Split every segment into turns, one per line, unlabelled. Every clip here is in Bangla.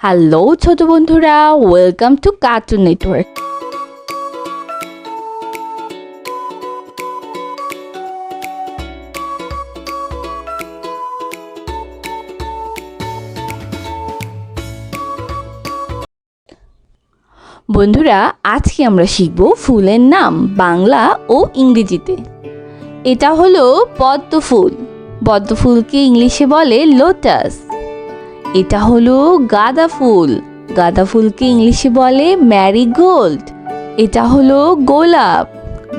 হ্যালো ছোট বন্ধুরা ওয়েলকাম টু কার্টুন নেটওয়ার্ক বন্ধুরা, আজকে আমরা শিখব ফুলের নাম বাংলা ও ইংরেজিতে। এটা হলো পদ্ম ফুল। পদ্ম ফুলকে ইংলিশে বলে লোটাস এটা হলো গাঁদা ফুল। গাঁদা ফুলকে ইংলিশে বলে ম্যারিগোল্ড এটা হলো গোলাপ।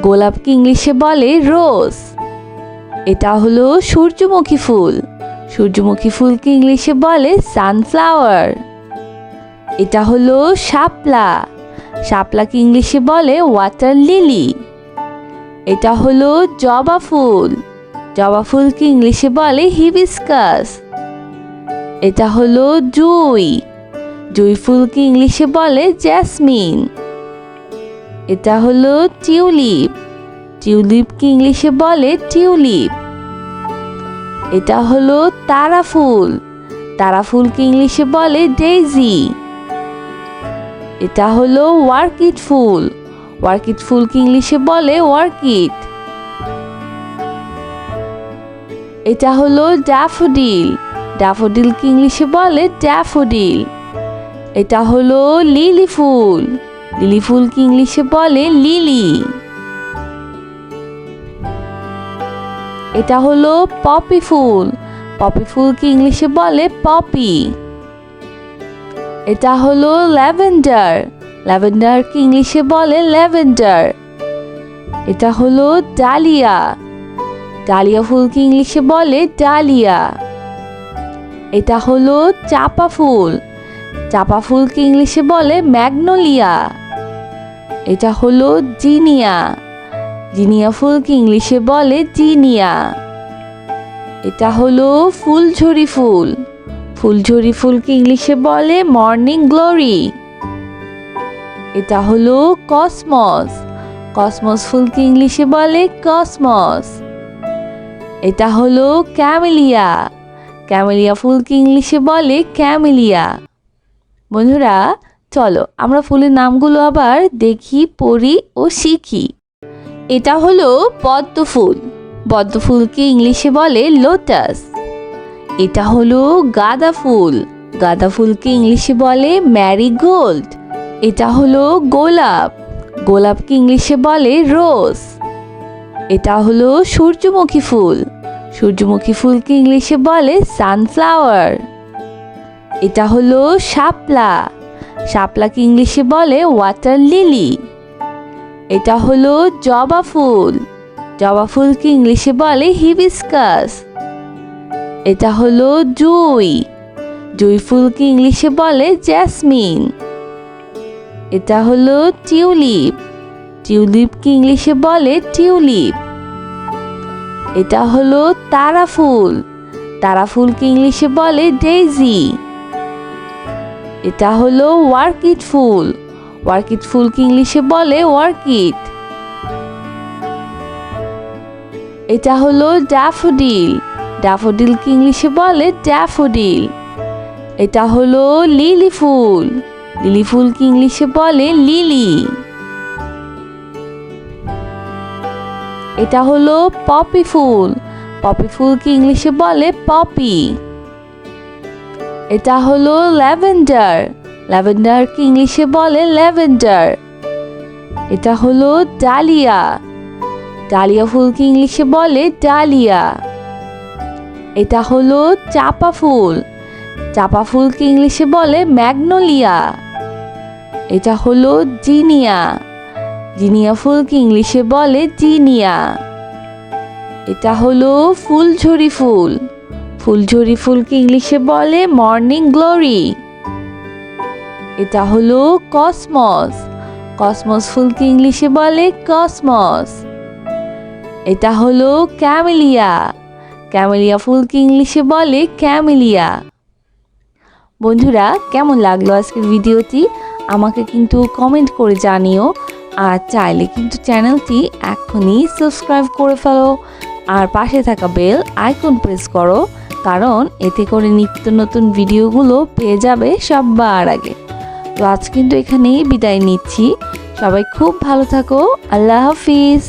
গোলাপকে ইংলিশে বলে রোজ এটা হলো সূর্যমুখী ফুল। সূর্যমুখী ফুলকে ইংলিশে বলে সানফ্লাওয়ার এটা হলো শাপলা। শাপলাকে ইংলিশে বলে ওয়াটার লিলি এটা হলো জবা ফুল। জবা ফুলকে ইংলিশে বলে হিবিস্কাস এটা হলো জুই। জুই ফুলকে ইংলিশে বলে জ্যাসমিন। এটা হলো টিউলিপ। টিউলিপকে ইংলিশে বলে টিউলিপ। এটা হলো তারা ফুল তারা ফুলকে ইংলিশে বলে ডেইজি। এটা হলো ওয়ার্কিট ফুল। ওয়ার্কিট ফুলকে ইংলিশে বলে ওয়ার্কিট এটা হলো ড্যাফোডিল। ড্যাফোডিলকে ইংলিশে বলে? ড্যাফোডিল। এটা হলো লিলি ফুল। লিলি ফুলকে ইংলিশে বলে? লিলি। এটা হলো পপি ফুল। পপি ফুলকে ইংলিশে বলে? পপি। এটা হলো ল্যাভেন্ডার। ল্যাভেন্ডারকে ইংলিশে বলে? ল্যাভেন্ডার। এটা হলো ডালিয়া। ডালিয়া ফুলকে ইংলিশে বলে? ডালিয়া। এটা হলো চাপা ফুল। চাপা ফুলকে ইংলিশে বলে ম্যাগনোলিয়া। এটা হলো জিনিয়া। জিনিয়া ফুলকে ইংলিশে বলে জিনিয়া। এটা হলো ফুলঝুরি ফুল। ফুলঝুরি ফুলকে ইংলিশে বলে মর্নিং গ্লোরি। এটা হলো কসমস। কসমস ফুলকে ইংলিশে বলে কসমস। এটা হলো ক্যামেলিয়া। ক্যামেলিয়া ফুলকে ইংলিশে বলে ক্যামেলিয়া। বন্ধুরা, চলো আমরা ফুলের নামগুলো আবার দেখি, পড়ি ও শিখি। এটা হলো পদ্ম ফুল। পদ্ম ফুলকে ইংলিশে বলে লোটাস। এটা হলো গাঁদা ফুল। গাঁদা ফুলকে ইংলিশে বলে ম্যারিগোল্ড। এটা হলো গোলাপ। গোলাপকে ইংলিশে বলে রোজ। এটা হলো সূর্যমুখী ফুল। সূর্যমুখী ফুলকে ইংলিশে বলে সানফ্লাওয়ার এটা হলো শাপলা। শাপলাকে ইংলিশে বলে ওয়াটার লিলি এটা হলো জবা ফুল। জবা ফুলকে ইংলিশে বলে হিবিস্কাস এটা হলো জুই। জুই ফুলকে ইংলিশে বলে জ্যাসমিন এটা হলো টিউলিপ। টিউলিপকে ইংলিশে বলে টিউলিপ। এটা হলো তারা ফুল। তারা ফুলকে ইংলিশে বলে ডেইজি। এটা হলো ওয়ার্কিট ফুল। ওয়ার্কিট ফুলকে ইংলিশে বলে ওয়ার্কিট এটা হলো ড্যাফোডিল। ড্যাফোডিলকে ইংলিশে বলে ড্যাফোডিল। এটা হলো লিলি ফুল। লিলি ফুলকে ইংলিশে বলে লিলি। এটা হলো পপি ফুল। পপি ফুলকে ইংলিশে বলে পপি? এটা হলো ল্যাভেন্ডার। ল্যাভেন্ডারকে ইংলিশে বলে ল্যাভেন্ডার? এটা হলো ডালিয়া। ডালিয়া ফুলকে ইংলিশে বলে ডালিয়া? এটা হলো চাপা ফুল। চাপা ফুলকে ইংলিশে বলে ম্যাগনোলিয়া? এটা হলো জিনিয়া। জিনিয়া ফুলকে ইংলিশে বলে জিনিয়া। এটা হলো ফুলঝুরি ফুল। ফুলঝুরি ফুলকে ইংলিশে বলে মর্নিং গ্লোরি। এটা হলো কসমস। কসমস ফুলকে ইংলিশে বলে কসমস। এটা হলো ক্যামেলিয়া। ক্যামেলিয়া ফুলকে ইংলিশে বলে ক্যামেলিয়া। বন্ধুরা, কেমন লাগল আজকের ভিডিওটি? আমাকে কিন্তু কমেন্ট করে জানিও। আর চাইলে কিন্তু চ্যানেলটি এখনই সাবস্ক্রাইব করে ফেলো আর পাশে থাকা বেল আইকন প্রেস করো, কারণ এতে করে নিত্য নতুন ভিডিওগুলো পেয়ে যাবে সবার আগে। তো আজ কিন্তু এখানেই বিদায় নিচ্ছি। সবাই খুব ভালো থাকো। আল্লাহ হাফিজ।